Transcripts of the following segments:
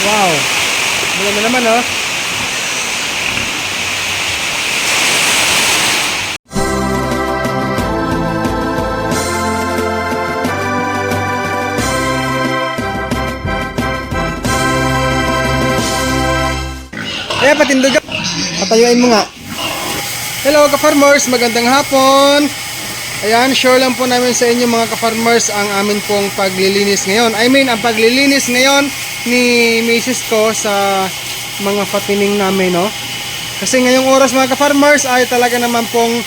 Wow. Maganda naman, oh. Eh, patindog. Patayuin mo nga. Hello, ka-farmers. Magandang hapon. Ayan, sure lang po namin sa inyo mga ka-farmers ang amin pong paglilinis ngayon. I mean, ang paglilinis ngayon ni Mrs. ko sa mga patining namin, no? Kasi ngayong oras mga ka-farmers ay talaga naman pong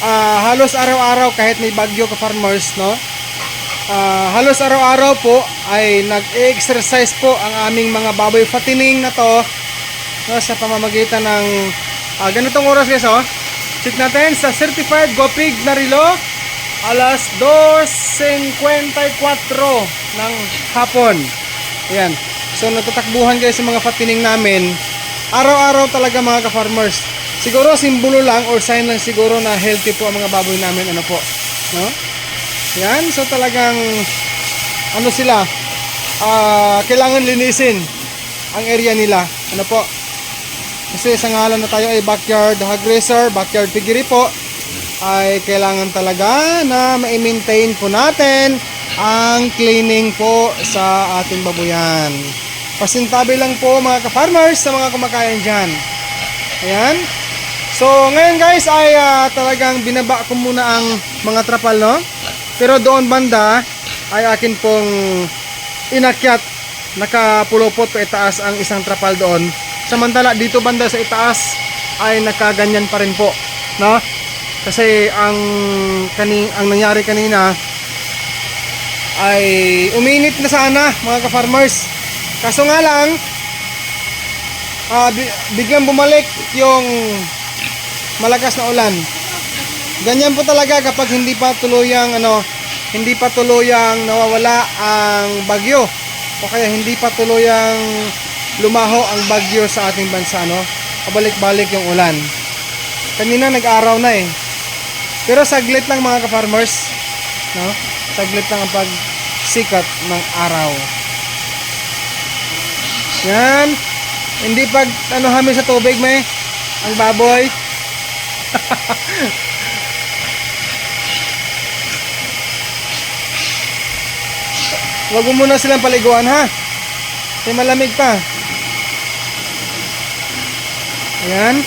ah, halos araw-araw kahit may bagyo ka-farmers, no? Ah, halos araw-araw po ay nag-exercise po ang aming mga baboy patining na to no, sa pamamagitan ng ah, ganitong oras guys oh. Check natin sa certified Gopig Narilo alas 2.54 ng hapon. Ayan. So natatakbuhan guys sa mga patining namin. Araw-araw talaga mga ka-farmers. Siguro simbolo lang or sign lang siguro na healthy po ang mga baboy namin ano po. No? Yan, so talagang ano sila? Ah, kailangan linisin ang area nila. Ano po? Kasi sa ngalan na tayo ay backyard hog racer, backyard piggery po, ay kailangan talaga na ma-maintain po natin ang cleaning po sa ating babuyan. Pasintabi lang po mga ka-farmers sa mga kumakain dyan. Ayan. So ngayon guys ay ah, talagang binaba ko muna ang mga trapal no. Pero doon banda ay akin pong inakyat nakapulupot pa itaas ang isang trapal doon. Samantala dito banda sa itaas ay nakaganyan pa rin po, no? Kasi ang kani ang nangyari kanina ay uminit na sana mga ka-farmers. Kaso nga lang bi- biglang bumalik yung malakas na ulan. Ganyan po talaga kapag hindi pa tuluyang ano, hindi pa tuluyang nawawala ang bagyo o kaya hindi pa tuluyang lumaho ang bagyo sa ating bansa no. Pabalik-balik yung ulan. Kanina nag-araw na eh. Pero saglit lang mga ka-farmers, no? Saglit lang ang pagsikat ng araw. Yan. Hindi pag ano kami sa tubig may ang baboy. Huwag mo muna silang paliguan ha. Kasi malamig pa. Ayan.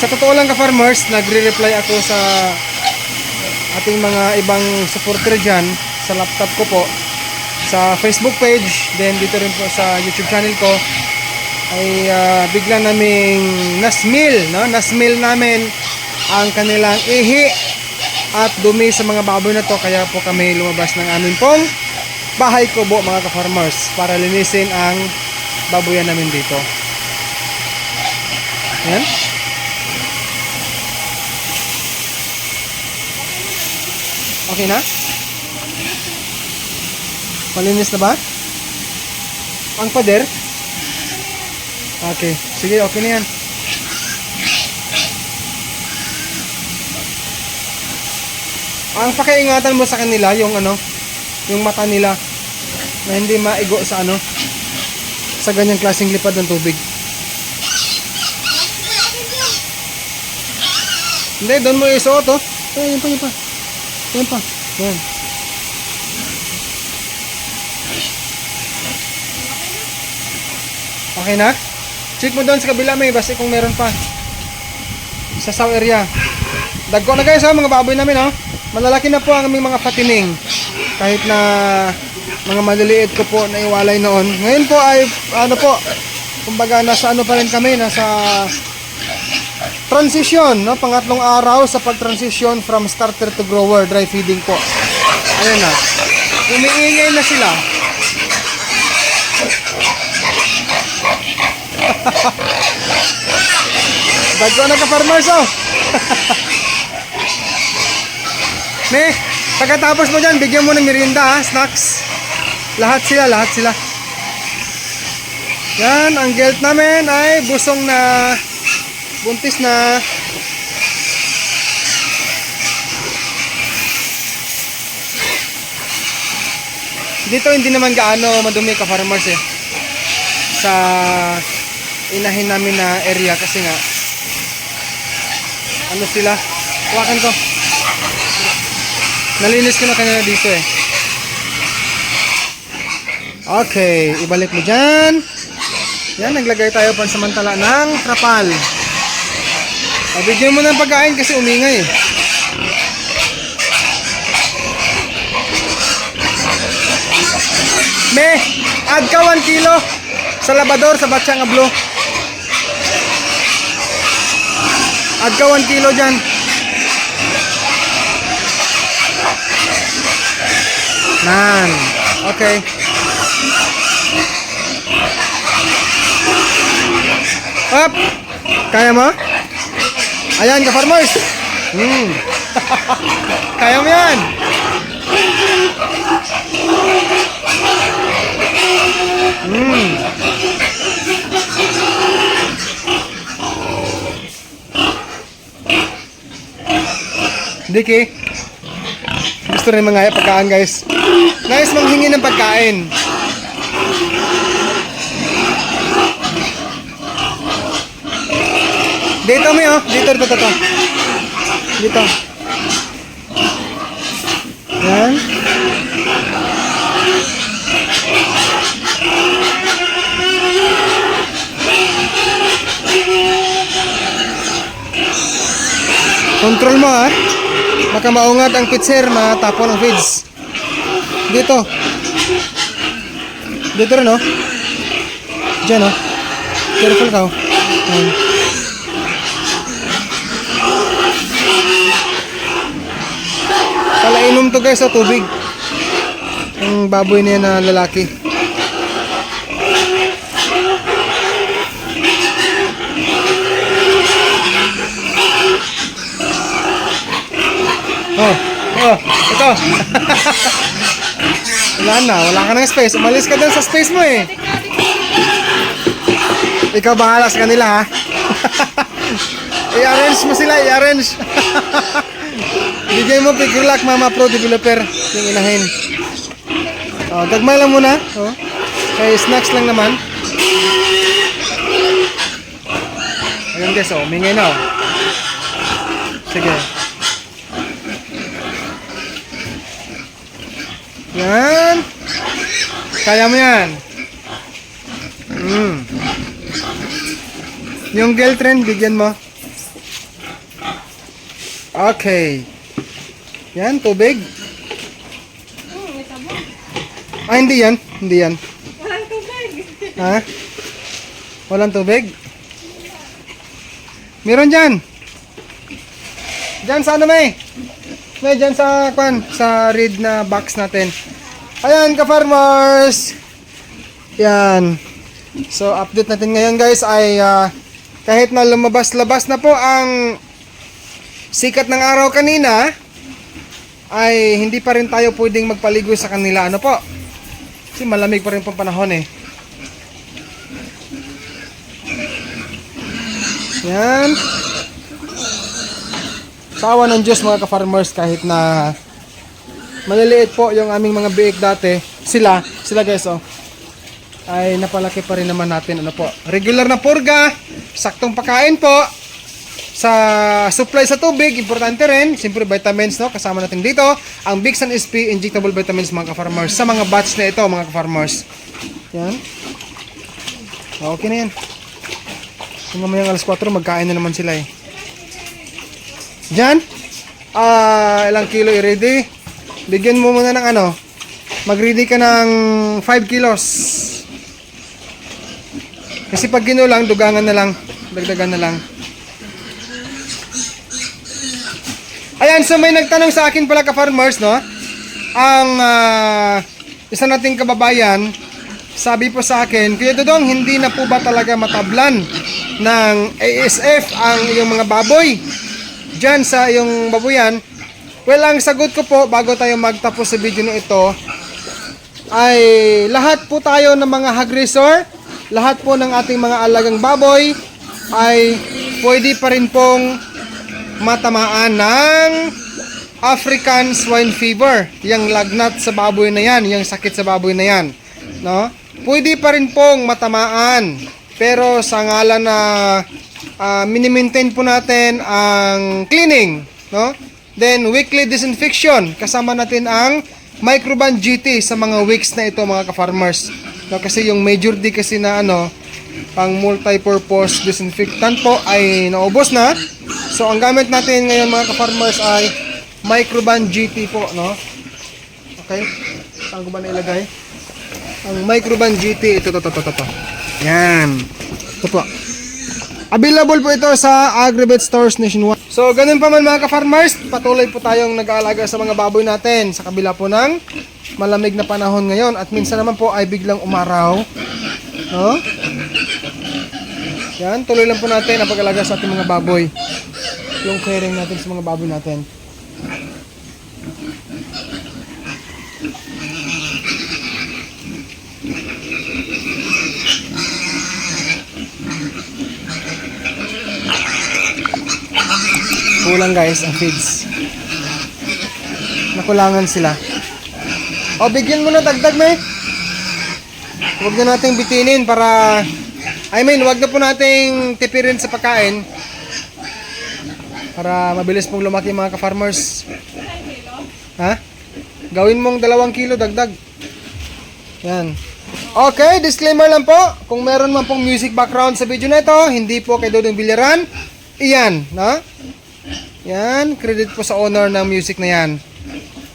Sa totoo lang ka-farmers, nagre-reply ako sa ating mga ibang supporter dyan sa laptop ko po sa Facebook page then dito rin po sa YouTube channel ko ay ah, bigla naming nasmil no? nasmil namin ang kanilang ihi at dumi sa mga baboy na to kaya po kami lumabas ng amin pong bahay kubo mga ka-farmers para linisin ang baboyan namin dito yan Okay na? Malinis na ba? Ang pader? Okay. Sige, okay na yan. Ang pakiingatan mo sa kanila, yung ano, yung mata nila, na hindi maigo sa ano, sa ganyang klaseng lipad ng tubig. Hindi, doon mo isuot, oh. Ay, yun pa, yun pa. Yan pa. Yan. Okay na? Check mo doon sa kabila may basta kung meron pa. Sa south area. Dagko na guys ha, mga baboy namin ha. Malalaki na po ang aming mga patining. Kahit na mga maliliit ko po na iwalay noon. Ngayon po ay ano po, kumbaga nasa ano pa rin kami, nasa transition, no? Pangatlong araw sa pag-transition from starter to grower, dry feeding po. Ayan na. Umiingay na sila. Dagko na ka farmers oh. Me, pagkatapos mo dyan, bigyan mo ng merienda ha, snacks. Lahat sila, lahat sila. Yan, ang gelt namin ay busong na buntis na. Dito hindi naman gaano madumi ka farmers eh. Sa inahin namin na area kasi nga ano sila? Hawakan ko. Nalinis ko na kanina dito eh. Okay ibalik mo dyan. Yan naglagay tayo pansamantala ng trapal o, bigyan mo ng pagkain kasi umingay Me, add ka 1 kilo sa labador sa Batsang Ablo. Add ka 1 kilo dyan. Nan. Okay. Up. Kaya mo? Ayan ka farmers. Hmm. Kaya mo yan. Diki. Gusto rin mga pagkain guys. Guys, manghingi ng pagkain. Dito mo oh. Dito, dito, dito. Dito. Yan. Control mo ha. Baka maungat ang pitcher, matapon ang feeds. Dito. Dito rin oh. Diyan oh. Careful ka oh. Yan. To guys sa tubig. Ang baboy niya na lalaki. Oh, oh, ito. wala na, wala ka ng space. Umalis ka dun sa space mo eh. Ikaw bahala sa kanila ha. I-arrange mo sila, i-arrange. Bigay mo figure lock mama pro developer yung inahin. Oh, dagmay lang muna. Oh. Kaya snacks lang naman. Ayun guys, oh, mingay na oh. Sige. Yan. Kaya mo yan. Mm. Yung girlfriend, bigyan mo. Okay. Yan, tubig. Ah, hindi yan. Hindi yan. Walang tubig. Ha? Walang tubig? Meron dyan. Dyan sa ano may? May dyan sa, kwan, sa read na box natin. Ayan, ka-farmers! Yan. So, update natin ngayon guys ay ah, kahit na lumabas-labas na po ang sikat ng araw kanina, ay hindi pa rin tayo pwedeng magpaligo sa kanila. Ano po? Kasi malamig pa rin pong panahon eh. Yan. Sa awa ng Diyos mga ka-farmers kahit na maliliit po yung aming mga biik dati, sila, sila guys oh, ay napalaki pa rin naman natin ano po. Regular na purga, saktong pagkain po, sa supply sa tubig, importante rin, siyempre vitamins no, kasama natin dito, ang Big Sun SP injectable vitamins mga ka-farmers sa mga batch na ito mga ka-farmers. Yan. Okay na yan. Kung mamayang alas 4, magkain na naman sila eh. Diyan, ah, ilang kilo i-ready. Bigyan mo muna ng ano, mag-ready ka ng 5 kilos. Kasi pag ginulang, dugangan na lang, dagdagan na lang. Ayan, so may nagtanong sa akin pala ka-farmers, no? Ang ah, isa nating kababayan, sabi po sa akin, Kuya Dodong, hindi na po ba talaga matablan ng ASF ang iyong mga baboy? Diyan sa iyong baboyan. Well, ang sagot ko po, bago tayo magtapos sa video na ito, ay lahat po tayo ng mga hog resort, lahat po ng ating mga alagang baboy, ay pwede pa rin pong matamaan ng African swine fever. Yung lagnat sa baboy na yan, yung sakit sa baboy na yan. No? pwede pa rin pong matamaan. Pero sa ngalan na uh, minimaintain po natin ang cleaning, no? Then weekly disinfection, kasama natin ang Microban GT sa mga weeks na ito mga ka-farmers. No, kasi yung major D kasi na ano, pang multi-purpose disinfectant po ay naubos na. So ang gamit natin ngayon mga ka-farmers ay Microban GT po, no? Okay? Saan ko ba nailagay? Ang Microban GT, ito, ito, ito, ito, ito. Yan. Ito po. Available po ito sa Agribet Stores nationwide. So, ganun pa man mga ka-farmers, patuloy po tayong nag-aalaga sa mga baboy natin sa kabila po ng malamig na panahon ngayon at minsan naman po ay biglang umaraw. No? Yan, tuloy lang po natin ang pag-alaga sa ating mga baboy. Yung caring natin sa mga baboy natin. Kulang guys ang feeds. Nakulangan sila. O, bigyan mo na dagdag may. Huwag na nating bitinin para... I mean, wag na po nating tipirin sa pagkain. Para mabilis pong lumaki mga ka-farmers. Ha? Gawin mong dalawang kilo dagdag. Yan. Okay, disclaimer lang po. Kung meron man pong music background sa video na ito, hindi po kay Dodong Biliran. Iyan, no? Yan, credit po sa owner ng music na yan.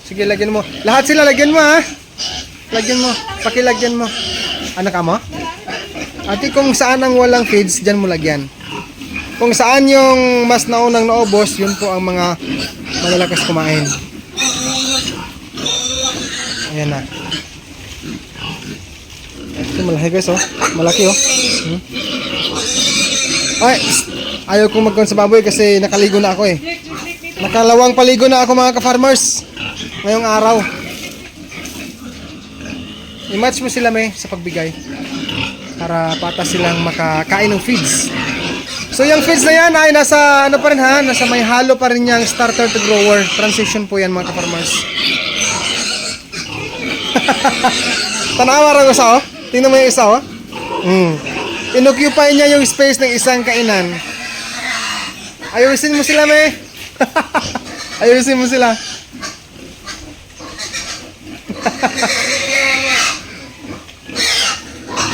Sige, lagyan mo. Lahat sila lagyan mo ha. Lagyan mo. Pakilagyan mo. Anak ka mo? Ati kung saan ang walang feeds, dyan mo lagyan. Kung saan yung mas naunang naubos, yun po ang mga malalakas kumain. Ayan na. Ito malaki guys oh. Malaki oh. Hmm. Ay, ayaw kong magkon sa baboy kasi nakaligo na ako eh. Nakalawang paligo na ako mga ka-farmers. Ngayong araw. I-match mo sila may sa pagbigay. Para patas silang makakain ng feeds. So yung feeds na yan ay nasa ano pa rin ha, nasa may halo pa rin yung starter to grower. Transition po yan mga ka-farmers. Tanawa rin ko sa oh. Tingnan mo yung isa oh. Mm. Inoccupy niya yung space ng isang kainan. Ayusin mo sila, me. Ayusin mo sila.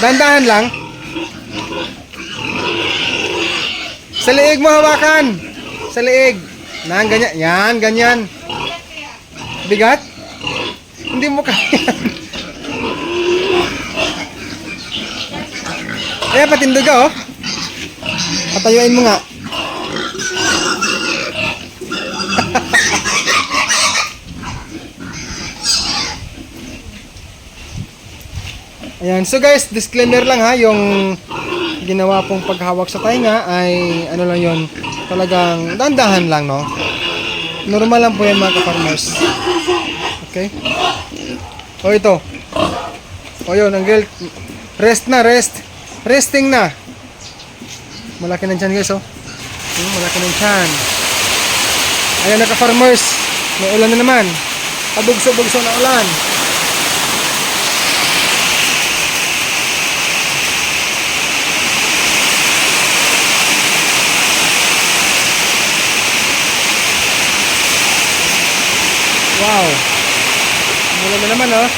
Dandahan lang. Sa liig mo hawakan. Sa liig. Nang ganyan. Yan, ganyan. Bigat? Hindi mo kaya. Eh, patindog ka, oh. Patayuin mo nga. Ayan. So guys, disclaimer lang ha, yung ginawa pong paghawak sa tainga ay ano lang yon talagang dandahan lang, no? Normal lang po yan mga ka-farmers. Okay? O ito. O yun, ang girl, rest na, rest. Resting na. Malaki na dyan guys, oh. Hmm, malaki na dyan. Ayan na ka-farmers. May ulan na naman. Pabugso-bugso na ulan. Wow. Ulan na naman, oh.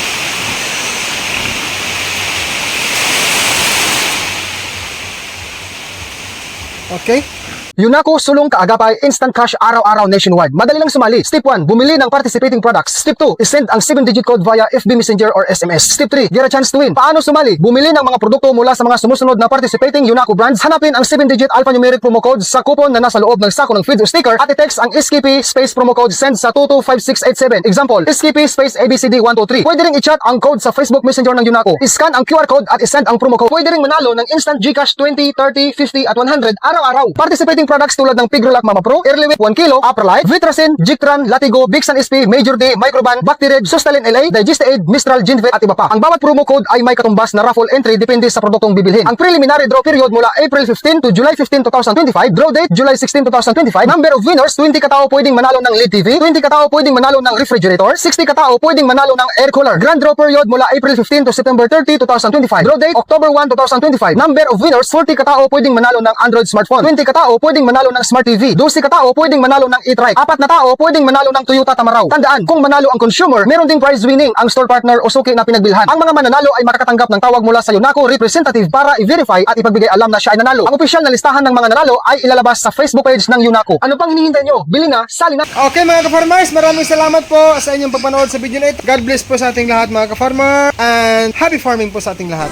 Okay? Yunako sulong kaagapay instant cash araw-araw nationwide. Madali lang sumali. Step 1, bumili ng participating products. Step 2, send ang 7-digit code via FB Messenger or SMS. Step 3, get a chance to win. Paano sumali? Bumili ng mga produkto mula sa mga sumusunod na participating Yunako brands. Hanapin ang 7-digit alphanumeric promo code sa coupon na nasa loob ng sako ng feeds o sticker at i-text ang SKP space promo code send sa 225687. Example, SKP space ABCD123. Pwede ring i-chat ang code sa Facebook Messenger ng Yunako. I-scan ang QR code at i-send ang promo code. Pwede ring manalo ng instant GCash 20, 30, 50 at 100 araw-araw. Participating participating products tulad ng Pigrolac Mama Pro, Earlywit 1 kg, Apralite, Vitracin, Jictran, Latigo, Bixan SP, Major D, Microban, Bactired, Sustalin LA, Digestaid, Mistral, Ginvet at iba pa. Ang bawat promo code ay may katumbas na raffle entry depende sa produktong bibilhin. Ang preliminary draw period mula April 15 to July 15, 2025, draw date July 16, 2025, number of winners 20 katao pwedeng manalo ng LED TV, 20 katao pwedeng manalo ng refrigerator, 60 katao pwedeng manalo ng air cooler. Grand draw period mula April 15 to September 30, 2025. Draw date October 1, 2025. Number of winners 40 katao pwedeng manalo ng Android smartphone, 20 katao pwedeng manalo ng Smart TV, 12 katao pwedeng manalo ng e-trike, apat na tao pwedeng manalo ng Toyota Tamaraw. Tandaan, kung manalo ang consumer, meron ding prize winning ang store partner o suki na pinagbilhan. Ang mga mananalo ay makakatanggap ng tawag mula sa Yunaco representative para i-verify at ipagbigay alam na siya ay nanalo. Ang opisyal na listahan ng mga nanalo ay ilalabas sa Facebook page ng Yunaco. Ano pang hinihintay nyo? Bili na, sali na! Okay mga ka-farmers, maraming salamat po sa inyong pagpanood sa video na ito. God bless po sa ating lahat mga ka-farmer and happy farming po sa ating lahat.